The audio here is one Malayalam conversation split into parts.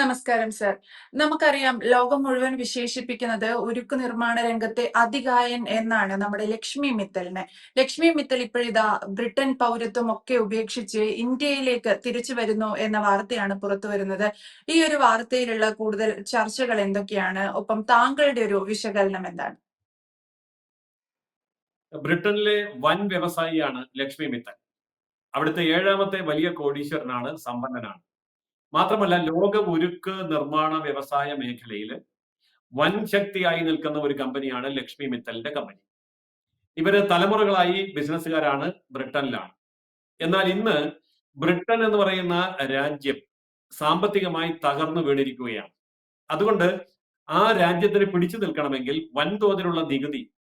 നമസ്കാരം സർ. നമുക്കറിയാം ലോകം മുഴുവൻ വിശേഷിപ്പിക്കുന്നത് ഉരുക്ക് നിർമ്മാണ രംഗത്തെ അതികായൻ എന്നാണ് നമ്മുടെ ലക്ഷ്മി മിത്തലിനെ. ലക്ഷ്മി മിത്തൽ ഇപ്പോഴിതാ ബ്രിട്ടൻ പൗരത്വം ഒക്കെ ഉപേക്ഷിച്ച് ഇന്ത്യയിലേക്ക് തിരിച്ചു വരുന്നു എന്ന വാർത്തയാണ് പുറത്തു വരുന്നത്. ഈ ഒരു വാർത്തയിലുള്ള കൂടുതൽ ചർച്ചകൾ എന്തൊക്കെയാണ്? ഒപ്പം താങ്കളുടെ ഒരു വിശകലനം എന്താണ്? ബ്രിട്ടനിലെ വൻ വ്യവസായിയാണ് ലക്ഷ്മി മിത്തൽ. അവിടുത്തെ ഏഴാമത്തെ വലിയ കോടീശ്വരനാണ് സമ്പന്നനാണ്. മാത്രമല്ല ലോക ഉരുക്ക് നിർമ്മാണ വ്യവസായ മേഖലയിൽ വൻ ശക്തിയായി നിൽക്കുന്ന ഒരു കമ്പനിയാണ് ലക്ഷ്മി മിത്തലിന്റെ കമ്പനി. ഇവർ തലമുറകളായി ബിസിനസ്സുകാരാണ് ബ്രിട്ടനിലാണ്. എന്നാൽ ഇന്ന് ബ്രിട്ടൻ എന്ന് പറയുന്ന രാജ്യം സാമ്പത്തികമായി തകർന്നു വീണിരിക്കുകയാണ്. അതുകൊണ്ട് ആ രാജ്യത്തിന് പിടിച്ചു നിൽക്കണമെങ്കിൽ വൻതോതിലുള്ള നികുതി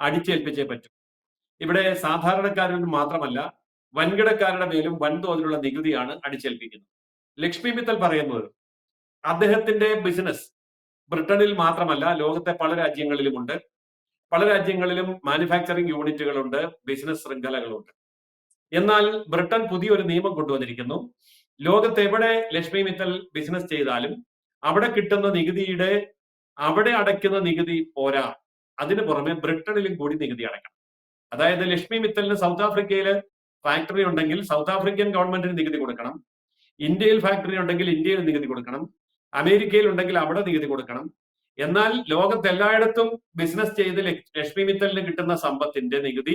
അടിച്ചേൽപ്പിച്ചേ പറ്റും. ഇവിടെ സാധാരണക്കാരിൽ മാത്രമല്ല വൻകിടക്കാരുടെ മേലും വൻതോതിലുള്ള നികുതിയാണ് അടിച്ചേൽപ്പിക്കുന്നത്. ലക്ഷ്മി മിത്തൽ പറയുന്നത് അദ്ദേഹത്തിന്റെ ബിസിനസ് ബ്രിട്ടനിൽ മാത്രമല്ല ലോകത്തെ പല രാജ്യങ്ങളിലുമുണ്ട്. പല രാജ്യങ്ങളിലും മാനുഫാക്ചറിംഗ് യൂണിറ്റുകളുണ്ട് ബിസിനസ് ശൃംഖലകളുണ്ട്. എന്നാൽ ബ്രിട്ടൻ പുതിയൊരു നിയമം കൊണ്ടുവന്നിരിക്കുന്നു. ലോകത്ത് എവിടെ ലക്ഷ്മി മിത്തൽ ബിസിനസ് ചെയ്താലും അവിടെ കിട്ടുന്ന നികുതിയുടെ അവിടെ അടയ്ക്കുന്ന നികുതി പോരാ. അതിനു പുറമെ ബ്രിട്ടനിലും കൂടി നികുതി അടയ്ക്കണം. അതായത് ലക്ഷ്മി മിത്തലിന് സൗത്ത് ആഫ്രിക്കയിൽ ഫാക്ടറി ഉണ്ടെങ്കിൽ സൗത്ത് ആഫ്രിക്കൻ ഗവൺമെന്റിന് നികുതി കൊടുക്കണം. ഇന്ത്യയിൽ ഫാക്ടറി ഉണ്ടെങ്കിൽ ഇന്ത്യയിൽ നികുതി കൊടുക്കണം. അമേരിക്കയിൽ ഉണ്ടെങ്കിൽ അവിടെ നികുതി കൊടുക്കണം. എന്നാൽ ലോകത്ത് എല്ലായിടത്തും ബിസിനസ് ചെയ്ത് ലക്ഷ്മി മിത്തലിന് കിട്ടുന്ന സമ്പത്തിന്റെ നികുതി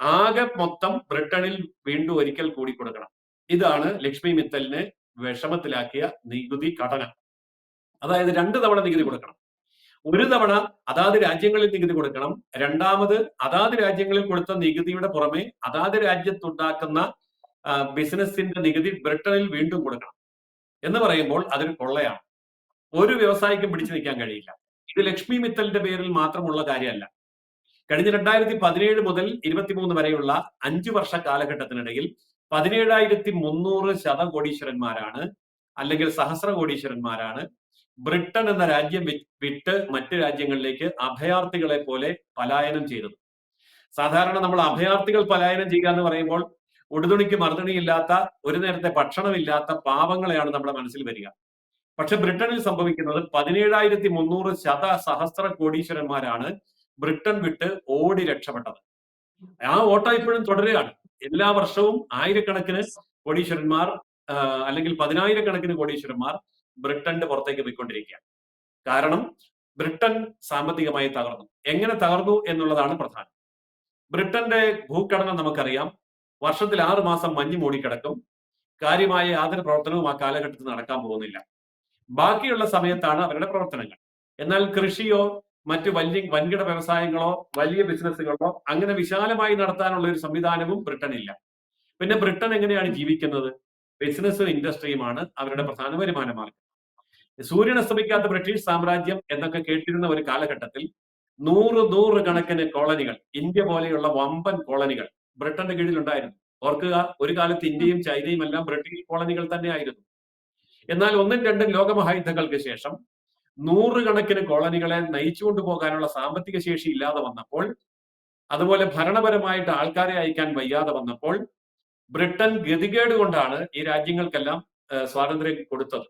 ആകെ മൊത്തം ബ്രിട്ടനിൽ വീണ്ടും ഒരിക്കൽ കൂടി കൊടുക്കണം. ഇതാണ് ലക്ഷ്മി മിത്തലിനെ വിഷമത്തിലാക്കിയ നികുതി ഘടന. അതായത് രണ്ട് തവണ നികുതി കൊടുക്കണം. ഒരു തവണ അതാത് രാജ്യങ്ങളിൽ നികുതി കൊടുക്കണം. രണ്ടാമത് അതാത് രാജ്യങ്ങളിൽ കൊടുത്ത നികുതിയുടെ പുറമെ അതാത് രാജ്യത്തുണ്ടാക്കുന്ന ബിസിനസിന്റെ നികുതി ബ്രിട്ടനിൽ വീണ്ടും കൊടുക്കണം എന്ന് പറയുമ്പോൾ അതൊരു കൊള്ളയാണ്. ഒരു വ്യവസായിക്കും പിടിച്ചു നിൽക്കാൻ കഴിയില്ല. ഇത് ലക്ഷ്മി മിത്തലിന്റെ പേരിൽ മാത്രമുള്ള കാര്യമല്ല. കഴിഞ്ഞ രണ്ടായിരത്തി പതിനേഴ് മുതൽ ഇരുപത്തിമൂന്ന് വരെയുള്ള അഞ്ചു വർഷ കാലഘട്ടത്തിനിടയിൽ പതിനേഴായിരത്തി മുന്നൂറ് ശതകോടീശ്വരന്മാരാണ് അല്ലെങ്കിൽ സഹസ്ര കോടീശ്വരന്മാരാണ് ബ്രിട്ടൻ എന്ന രാജ്യം വിട്ട് മറ്റ് രാജ്യങ്ങളിലേക്ക് അഭയാർത്ഥികളെ പോലെ പലായനം ചെയ്തത്. സാധാരണ നമ്മൾ അഭയാർത്ഥികൾ പലായനം ചെയ്യുക എന്ന് പറയുമ്പോൾ ഉടുതുണിക്ക് മറുതുണിയില്ലാത്ത ഒരു നേരത്തെ ഭക്ഷണമില്ലാത്ത പാവങ്ങളെയാണ് നമ്മുടെ മനസ്സിൽ വരിക. പക്ഷെ ബ്രിട്ടനിൽ സംഭവിക്കുന്നത് പതിനേഴായിരത്തി മുന്നൂറ് ശത സഹസ്ര കോടീശ്വരന്മാരാണ് ബ്രിട്ടൻ വിട്ട് ഓടി രക്ഷപ്പെട്ടത്. ആ ഓട്ടം ഇപ്പോഴും തുടരുകയാണ്. എല്ലാ വർഷവും ആയിരക്കണക്കിന് കോടീശ്വരന്മാർ അല്ലെങ്കിൽ പതിനായിരക്കണക്കിന് കോടീശ്വരന്മാർ ബ്രിട്ടന്റെ പുറത്തേക്ക് പോയിക്കൊണ്ടിരിക്കുകയാണ്. കാരണം ബ്രിട്ടൻ സാമ്പത്തികമായി തകർന്നു. എങ്ങനെ തകർന്നു എന്നുള്ളതാണ് പ്രധാനം. ബ്രിട്ടന്റെ ഭൂഘടന നമുക്കറിയാം. വർഷത്തിൽ ആറ് മാസം മഞ്ഞ് മൂടിക്കിടക്കും കാര്യമായ യാതൊരു പ്രവർത്തനവും ആ കാലഘട്ടത്തിൽ നടക്കാൻ പോകുന്നില്ല. ബാക്കിയുള്ള സമയത്താണ് അവരുടെ പ്രവർത്തനങ്ങൾ. എന്നാൽ കൃഷിയോ മറ്റ് വലിയ വൻകിട വ്യവസായങ്ങളോ വലിയ ബിസിനസ്സുകളോ അങ്ങനെ വിശാലമായി നടത്താനുള്ള ഒരു സംവിധാനവും ബ്രിട്ടനില്ല. പിന്നെ ബ്രിട്ടൻ എങ്ങനെയാണ് ജീവിക്കുന്നത്? ബിസിനസ്സും ഇൻഡസ്ട്രിയുമാണ് അവരുടെ പ്രധാന വരുമാന മാർഗം. സൂര്യൻ അസ്തമിക്കാത്ത ബ്രിട്ടീഷ് സാമ്രാജ്യം എന്നൊക്കെ കേട്ടിരുന്ന ഒരു കാലഘട്ടത്തിൽ നൂറ് നൂറ് കണക്കിന് കോളനികൾ ഇന്ത്യ പോലെയുള്ള വമ്പൻ കോളനികൾ ബ്രിട്ടന്റെ കീഴിലുണ്ടായിരുന്നു. ഓർക്കുക ഒരു കാലത്ത് ഇന്ത്യയും ചൈനയും എല്ലാം ബ്രിട്ടീഷ് കോളനികൾ തന്നെയായിരുന്നു. എന്നാൽ ഒന്നും രണ്ടും ലോകമഹായുദ്ധങ്ങൾക്ക് ശേഷം നൂറുകണക്കിന് കോളനികളെ നയിച്ചുകൊണ്ടു പോകാനുള്ള സാമ്പത്തിക ശേഷി ഇല്ലാതെ വന്നപ്പോൾ അതുപോലെ ഭരണപരമായിട്ട് ആൾക്കാരെ അയക്കാൻ വയ്യാതെ വന്നപ്പോൾ ബ്രിട്ടൻ ഗതികേട് കൊണ്ടാണ് ഈ രാജ്യങ്ങൾക്കെല്ലാം സ്വാതന്ത്ര്യം കൊടുത്തത്.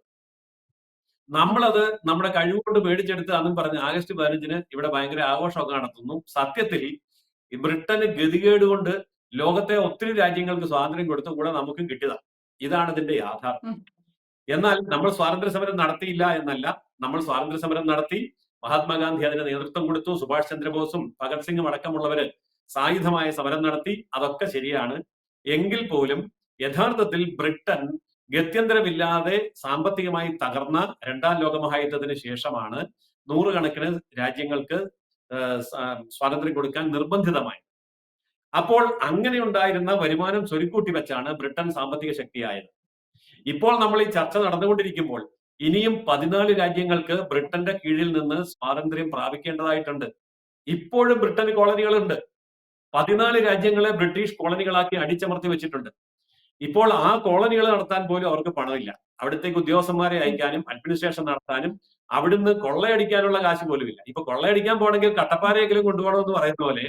നമ്മളത് നമ്മുടെ കഴിവുകൊണ്ട് മേടിച്ചെടുത്ത് അന്നും പറഞ്ഞ് ആഗസ്റ്റ് പതിനഞ്ചിന് ഇവിടെ ഭയങ്കര ആഘോഷമൊക്കെ നടത്തുന്നു. സത്യത്തിൽ ബ്രിട്ടന് ഗതികേട് കൊണ്ട് ലോകത്തെ ഒത്തിരി രാജ്യങ്ങൾക്ക് സ്വാതന്ത്ര്യം കൊടുത്തു കൂടെ നമുക്കും കിട്ടിയതാണ് ഇതാണ് ഇതിന്റെ യാഥാർത്ഥ്യം. എന്നാൽ നമ്മൾ സ്വാതന്ത്ര്യ സമരം നടത്തിയില്ല എന്നല്ല. നമ്മൾ സ്വാതന്ത്ര്യ സമരം നടത്തി മഹാത്മാഗാന്ധി അതിന് നേതൃത്വം കൊടുത്തു. സുഭാഷ് ചന്ദ്രബോസും ഭഗത് സിംഗും അടക്കമുള്ളവര് സായുധമായ സമരം നടത്തി. അതൊക്കെ ശരിയാണ്. എങ്കിൽ പോലും യഥാർത്ഥത്തിൽ ബ്രിട്ടൻ ഗത്യന്തരമില്ലാതെ സാമ്പത്തികമായി തകർന്ന രണ്ടാം ലോകമഹായുദ്ധത്തിന് ശേഷമാണ് നൂറുകണക്കിന് രാജ്യങ്ങൾക്ക് സ്വാതന്ത്ര്യം കൊടുക്കാൻ നിർബന്ധിതമായി അപ്പോൾ അങ്ങനെ ഉണ്ടായിരുന്ന വരുമാനം സ്വരുക്കൂട്ടി വെച്ചാണ് ബ്രിട്ടൻ സാമ്പത്തിക ശക്തിയായത്. ഇപ്പോൾ നമ്മൾ ഈ ചർച്ച നടന്നുകൊണ്ടിരിക്കുമ്പോൾ ഇനിയും പതിനാല് രാജ്യങ്ങൾക്ക് ബ്രിട്ടന്റെ കീഴിൽ നിന്ന് സ്വാതന്ത്ര്യം പ്രാപിക്കേണ്ടതായിട്ടുണ്ട്. ഇപ്പോഴും ബ്രിട്ടന് കോളനികളുണ്ട്. പതിനാല് രാജ്യങ്ങളെ ബ്രിട്ടീഷ് കോളനികളാക്കി അടിച്ചമർത്തി വെച്ചിട്ടുണ്ട്. ഇപ്പോൾ ആ കോളനികൾ നടത്താൻ പോലും അവർക്ക് പണമില്ല. അവിടത്തേക്ക് ഉദ്യോഗസ്ഥന്മാരെ അയക്കാനും അഡ്മിനിസ്ട്രേഷൻ നടത്താനും അവിടുന്ന് കൊള്ളയടിക്കാനുള്ള കാശ് പോലും ഇല്ല ഇപ്പൊ കൊള്ളയടിക്കാൻ പോകണമെങ്കിൽ കട്ടപ്പാറയെങ്കിലും കൊണ്ടുപോകണമെന്ന് പറയുന്ന പോലെ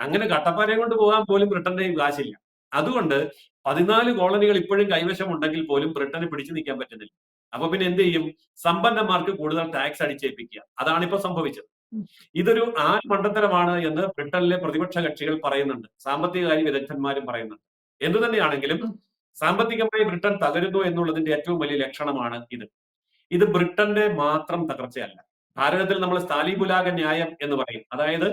അങ്ങനെ കട്ടപ്പാറയെ കൊണ്ട് പോകാൻ പോലും ബ്രിട്ടന്റെ കാശില്ല. അതുകൊണ്ട് പതിനാല് കോളനികൾ ഇപ്പോഴും കൈവശമുണ്ടെങ്കിൽ പോലും ബ്രിട്ടന് പിടിച്ചു നിൽക്കാൻ പറ്റുന്നില്ല. അപ്പൊ പിന്നെ എന്ത് ചെയ്യും? സമ്പന്നന്മാർക്ക് കൂടുതൽ ടാക്സ് അടിച്ചേൽപ്പിക്കുക. അതാണ് ഇപ്പൊ സംഭവിച്ചത്. ഇതൊരു ആൽ മണ്ടത്തരമാണ് എന്ന് ബ്രിട്ടനിലെ പ്രതിപക്ഷ കക്ഷികൾ പറയുന്നുണ്ട്. സാമ്പത്തിക കാര്യ വിദഗ്ധന്മാരും പറയുന്നുണ്ട്. എന്തു തന്നെയാണെങ്കിലും സാമ്പത്തികമായി ബ്രിട്ടൻ തകരുന്നു എന്നുള്ളതിന്റെ ഏറ്റവും വലിയ ലക്ഷണമാണ് ഇത്. ഇത് ബ്രിട്ടന്റെ മാത്രം തകർച്ചയല്ല. ഭാരതത്തിൽ നമ്മൾ സ്ഥാലിപുലാക ന്യായം എന്ന് പറയും. അതായത്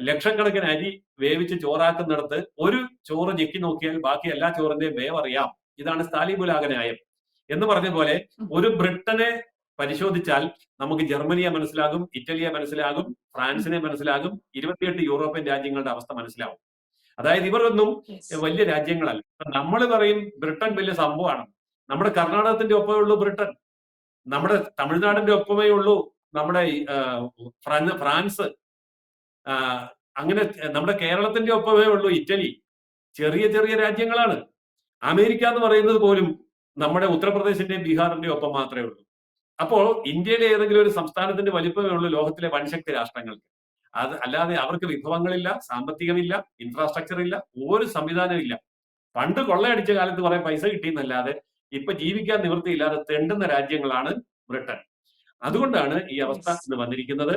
ലക്ഷക്കണക്കിന് അരി വേവിച്ച് ചോറാക്കുന്നിടത്ത് ഒരു ചോറ് ഞെക്കി നോക്കിയാൽ ബാക്കി എല്ലാ ചോറിന്റെയും വേവറിയാം ഇതാണ് സ്ഥാലിപുലാക ന്യായം എന്ന് പറഞ്ഞ പോലെ ഒരു ബ്രിട്ടനെ പരിശോധിച്ചാൽ നമുക്ക് ജർമ്മനിയെ മനസ്സിലാകും ഇറ്റലിയെ മനസ്സിലാകും ഫ്രാൻസിനെ മനസ്സിലാകും ഇരുപത്തിയെട്ട് യൂറോപ്യൻ രാജ്യങ്ങളുടെ അവസ്ഥ മനസ്സിലാവും. അതായത് ഇവരൊന്നും വലിയ രാജ്യങ്ങളല്ല. നമ്മൾ പറയും ബ്രിട്ടൻ വലിയ സംഭവമാണ്. നമ്മുടെ കർണാടകത്തിന്റെ ഒപ്പമേ ഉള്ളൂ ബ്രിട്ടൻ. നമ്മുടെ തമിഴ്നാടിന്റെ ഒപ്പമേ ഉള്ളൂ നമ്മുടെ ഫ്രാൻസ് അങ്ങനെ നമ്മുടെ കേരളത്തിന്റെ ഒപ്പമേ ഉള്ളൂ ഇറ്റലി. ചെറിയ ചെറിയ രാജ്യങ്ങളാണ്. അമേരിക്ക എന്ന് പറയുന്നത് പോലും നമ്മുടെ ഉത്തർപ്രദേശിന്റെയും ബീഹാറിന്റെയും ഒപ്പം മാത്രമേ ഉള്ളൂ. അപ്പോൾ ഇന്ത്യയിലെ ഏതെങ്കിലും ഒരു സംസ്ഥാനത്തിന്റെ വലിപ്പമേ ഉള്ളൂ ലോകത്തിലെ വൻശക്തി രാഷ്ട്രങ്ങൾക്ക്. അത് അല്ലാതെ അവർക്ക് വിഭവങ്ങളില്ല സാമ്പത്തികമില്ല ഇൻഫ്രാസ്ട്രക്ചർ ഇല്ല ഒരു സംവിധാനം ഇല്ല. പണ്ട് കൊള്ളയടിച്ച കാലത്ത് കുറെ പൈസ കിട്ടിയെന്നല്ലാതെ ഇപ്പൊ ജീവിക്കാൻ നിവൃത്തിയില്ലാതെ തെണ്ടുന്ന രാജ്യങ്ങളാണ് ബ്രിട്ടൻ. അതുകൊണ്ടാണ് ഈ അവസ്ഥ. ഇന്ന് വന്നിരിക്കുന്നത്.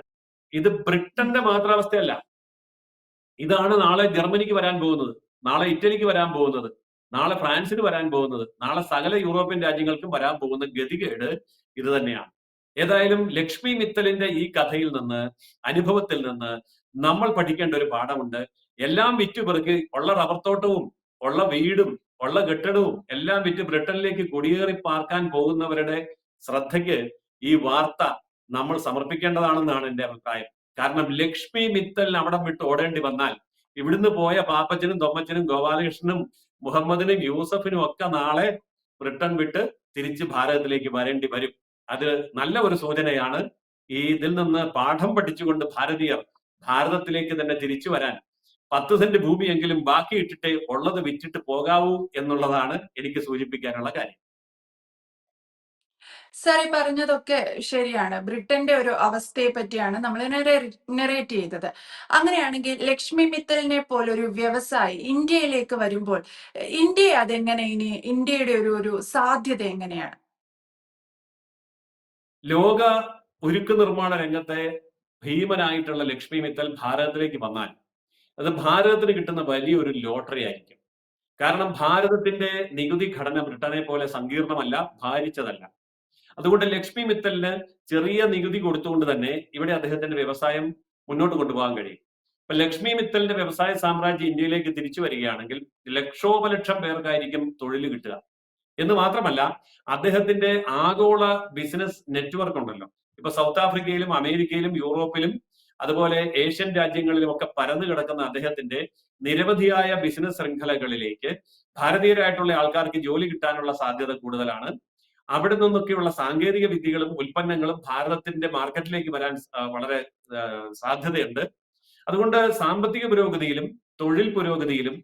ഇത് ബ്രിട്ടന്റെ മാത്രം അവസ്ഥയല്ല ഇതാണ് നാളെ ജർമ്മനിക്ക് വരാൻ പോകുന്നത്. നാളെ ഇറ്റലിക്ക് വരാൻ പോകുന്നത്. നാളെ ഫ്രാൻസിന് വരാൻ പോകുന്നത്. നാളെ സകല യൂറോപ്യൻ രാജ്യങ്ങൾക്കും വരാൻ പോകുന്ന ഗതികേട് ഇത് തന്നെയാണ്. ഏതായാലും ലക്ഷ്മി മിത്തലിന്റെ ഈ കഥയിൽ നിന്ന് അനുഭവത്തിൽ നിന്ന് നമ്മൾ പഠിക്കേണ്ട ഒരു പാഠമുണ്ട്. എല്ലാം വിറ്റുപെറുക്കി ഉള്ള റബ്ബർ തോട്ടവും ഉള്ള വീടും ഉള്ള കെട്ടിടവും എല്ലാം വിറ്റ് ബ്രിട്ടനിലേക്ക് കുടിയേറി പാർക്കാൻ പോകുന്നവരുടെ ശ്രദ്ധയ്ക്ക് ഈ വാർത്ത നമ്മൾ സമർപ്പിക്കേണ്ടതാണെന്നാണ് എന്റെ അഭിപ്രായം. കാരണം ലക്ഷ്മി മിത്തലിന് അവിടെ വിട്ട് ഓടേണ്ടി വന്നാൽ ഇവിടുന്ന് പോയ പാപ്പച്ചനും തൊമ്മച്ചനും ഗോപാലകൃഷ്ണനും മുഹമ്മദിനും യൂസഫിനും ഒക്കെ നാളെ ബ്രിട്ടൻ വിട്ട് തിരിച്ച് ഭാരതത്തിലേക്ക് വരേണ്ടി വരും. അത് നല്ല ഒരു സൂചനയാണ്. ഈ ഇതിൽ നിന്ന് പാഠം പഠിച്ചുകൊണ്ട് ഭാരതീയർ ഭാരതത്തിലേക്ക് തന്നെ തിരിച്ചു വരാൻ പത്ത് സെന്റ് ഭൂമിയെങ്കിലും ബാക്കി ഇട്ടിട്ട് ഉള്ളത് വിറ്റിട്ട് പോകാവൂ എന്നുള്ളതാണ് എനിക്ക് സൂചിപ്പിക്കാനുള്ള കാര്യം. സാർ ഈ പറഞ്ഞതൊക്കെ ശരിയാണ്. ബ്രിട്ടന്റെ ഒരു അവസ്ഥയെ പറ്റിയാണ് നമ്മൾ നെറേറ്റ് ചെയ്തത്. അങ്ങനെയാണെങ്കിൽ ലക്ഷ്മി മിത്തലിനെ പോലൊരു വ്യവസായി ഇന്ത്യയിലേക്ക് വരുമ്പോൾ ഇന്ത്യ അതെങ്ങനെ ഇനി ഇന്ത്യയുടെ ഒരു ഒരു സാധ്യത എങ്ങനെയാണ്? ലോക ഉരുക്ക് നിർമ്മാണ രംഗത്തെ ഭീമനായിട്ടുള്ള ലക്ഷ്മി മിത്തൽ ഭാരതത്തിലേക്ക് വന്നാൽ അത് ഭാരതത്തിന് കിട്ടുന്ന വലിയൊരു ലോട്ടറി ആയിരിക്കും. കാരണം ഭാരതത്തിന്റെ നികുതി ഘടന ബ്രിട്ടനെ പോലെ സങ്കീർണമല്ല ഭാരിച്ചതല്ല. അതുകൊണ്ട് ലക്ഷ്മി മിത്തലിന് ചെറിയ നികുതി കൊടുത്തുകൊണ്ട് തന്നെ ഇവിടെ അദ്ദേഹത്തിന്റെ വ്യവസായം മുന്നോട്ട് കൊണ്ടുപോകാൻ കഴിയും. ഇപ്പൊ ലക്ഷ്മി മിത്തലിന്റെ വ്യവസായ സാമ്രാജ്യം ഇന്ത്യയിലേക്ക് തിരിച്ചു വരികയാണെങ്കിൽ ലക്ഷോപലക്ഷം പേർക്കായിരിക്കും തൊഴിൽ കിട്ടുക. എന്ന് മാത്രമല്ല അദ്ദേഹത്തിന്റെ ആഗോള ബിസിനസ് നെറ്റ്വർക്ക് ഉണ്ടല്ലോ. ഇപ്പൊ സൗത്ത് ആഫ്രിക്കയിലും അമേരിക്കയിലും യൂറോപ്പിലും അതുപോലെ ഏഷ്യൻ രാജ്യങ്ങളിലും ഒക്കെ പരന്നു കിടക്കുന്ന അദ്ദേഹത്തിന്റെ നിരവധിയായ ബിസിനസ് ശൃംഖലകളിലേക്ക് ഭാരതീയരായിട്ടുള്ള ആൾക്കാർക്ക് ജോലി കിട്ടാനുള്ള സാധ്യത കൂടുതലാണ്. അവിടെ നിന്നൊക്കെയുള്ള സാങ്കേതിക വിദ്യകളും ഉൽപ്പന്നങ്ങളും ഭാരതത്തിന്റെ മാർക്കറ്റിലേക്ക് വരാൻ വളരെ സാധ്യതയുണ്ട്. അതുകൊണ്ട് സാമ്പത്തിക പുരോഗതിയിലും തൊഴിൽ പുരോഗതിയിലും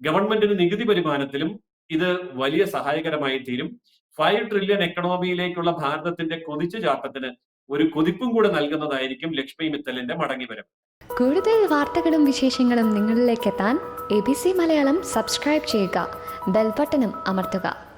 ഗവൺമെന്റിന് നികുതി വരുമാനത്തിലും ഇത് വലിയ സഹായകരമായി തീരും. ഫൈവ് ട്രില്യൺ എക്കണോമിയിലേക്കുള്ള ഭാരതത്തിന്റെ കൊതിച്ചു ചാട്ടത്തിന് ഒരു കൊതിപ്പും കൂടെ നൽകുന്നതായിരിക്കും ലക്ഷ്മി മിത്തലിന്റെ മടങ്ങിവരവ്. കൂടുതൽ വാർത്തകളും വിശേഷങ്ങളും നിങ്ങളിലേക്ക് എത്താൻ A B C Malayalam subscribe ചെയ്യുക. ബെൽബട്ടനും അമർത്തുക.